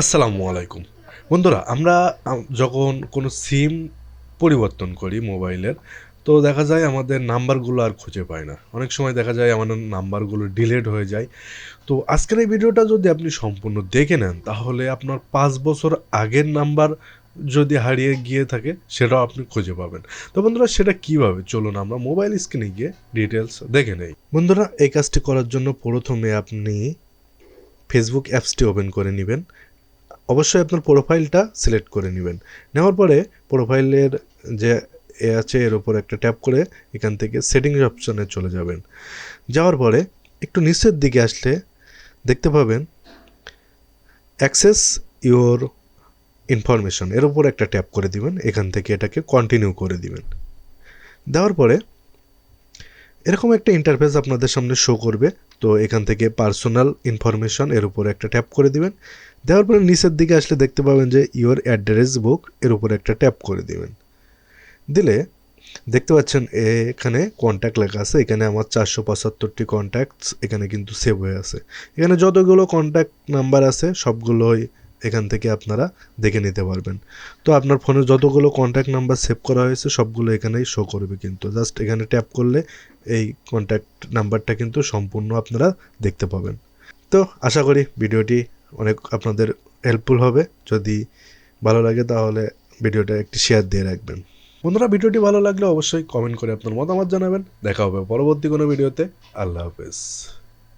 আসসালামু আলাইকুম। বন্ধুরা, আমরা যখন কোনো সিম পরিবর্তন করি মোবাইলের, তো দেখা যায় আমাদের নাম্বারগুলো আর খুঁজে পাই না। অনেক সময় দেখা যায় আমাদের নাম্বারগুলো ডিলেট হয়ে যায়। তো আজকের এই ভিডিওটা যদি আপনি সম্পূর্ণ দেখে নেন, তাহলে আপনার পাঁচ বছর আগের নাম্বার যদি হারিয়ে গিয়ে থাকে, সেটাও আপনি খুঁজে পাবেন। তো বন্ধুরা, সেটা কীভাবে? চলুন আমরা মোবাইল স্ক্রিনে গিয়ে ডিটেলস দেখে নেই। বন্ধুরা, এই কাজটি করার জন্য প্রথমে আপনি ফেসবুক অ্যাপসটি ওপেন করে নেবেন। অবশ্যই আপনার প্রোফাইলটা সিলেক্ট করে নেবেন। নেওয়ার পরে প্রোফাইলের যে এ আছে, এর উপর একটা ট্যাপ করে এখান থেকে সেটিংস অপশনে চলে যাবেন। যাওয়ার পরে একটু নিচের দিকে আসলে দেখতে পাবেন অ্যাক্সেস ইওর ইনফরমেশন এর উপর একটা ট্যাপ করে দিবেন, এখান থেকে এটাকে কন্টিনিউ করে দিবেন। দেওয়ার পরে এরকম একটা ইন্টারফেস আপনাদের সামনে শো করবে। তো এখান থেকে পার্সোনাল ইনফরমেশন এর উপরে একটা ট্যাপ করে দিবেন। দেওয়ার পরে নিচের দিকে আসলে দেখতে পাবেন যে ইওর অ্যাড্রেস বুক এর উপর একটা ট্যাপ করে দিবেন। দিলে দেখতে পাচ্ছেন এখানে কন্ট্যাক্ট লেখা আছে, এখানে আমার চারশো পঁচাত্তরটি কন্ট্যাক্টস এখানে কিন্তু সেভ হয়ে আছে। এখানে যতগুলো কন্ট্যাক্ট নাম্বার আছে, সবগুলোই এখান থেকে আপনারা দেখে নিতে পারবেন। তো আপনার ফোনে যতগুলো কন্ট্যাক্ট নাম্বার সেভ করা হয়েছে, সবগুলো এখানেই শো করবে কিন্তু। জাস্ট এখানে ট্যাপ করলে এই কন্ট্যাক্ট নাম্বারটা কিন্তু সম্পূর্ণ আপনারা দেখতে পাবেন। তো আশা করি ভিডিওটি অনেক আপনাদের হেল্পফুল হবে। যদি ভালো লাগে তাহলে ভিডিওটা একটি শেয়ার দিয়ে রাখবেন। বন্ধুরা, ভিডিওটি ভালো লাগলে অবশ্যই কমেন্ট করে আপনার মতামত জানাবেন। দেখা হবে পরবর্তী কোনো ভিডিওতে। আল্লাহ হাফেজ।